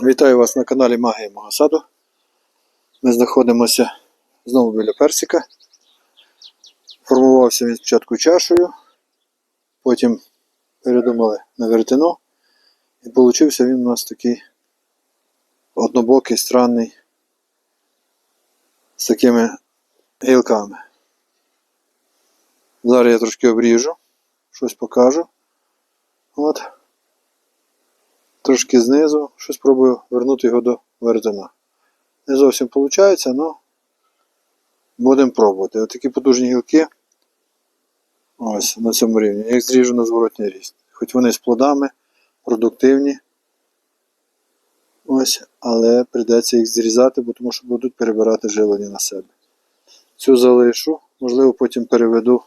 Вітаю вас на каналі Магія мого саду. Ми знаходимося знову біля персика. Формувався він спочатку чашею, потім передумали на веретено. І получився він у нас такий однобокий, странний, з такими гілками. Зараз я трошки обріжу, щось покажу. От трошки знизу, щось спробую вернути його до веретена. Не зовсім виходить, але будемо пробувати. Ось такі потужні гілки. Ось на цьому рівні. Я їх зріжу на зворотній ріст. Хоч вони з плодами, продуктивні. Ось, але прийдеться їх зрізати, бо тому що будуть перебирати живлення на себе. Цю залишу, можливо, потім переведу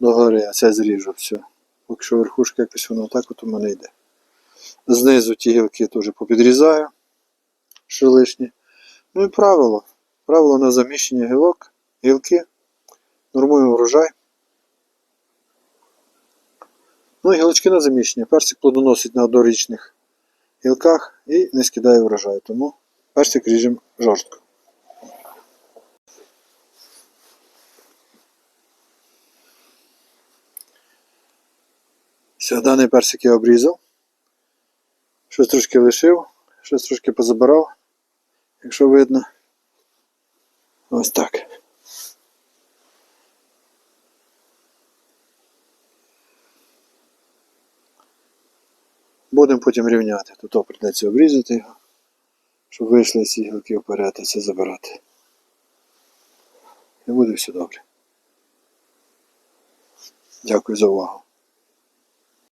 до гори, а це зріжу все. Поки що верхушка якось воно так от у мене йде. Знизу ті гілки теж попідрізаю, що лишні. Ну і правило. Правило на заміщення гілок, гілки. Нормуємо врожай. Ну і гілочки на заміщення. Персик плодоносить на однорічних гілках і не скидає врожай. Тому персик ріжемо жорстко. Все, даний персик я обрізав. Щось трошки лишив, щось трошки позабирав, якщо видно. Ось так. Будемо потім рівняти. Тут прийдеться обрізати його, щоб вийшли ці гілки вперед і це забирати. І буде все добре. Дякую за увагу.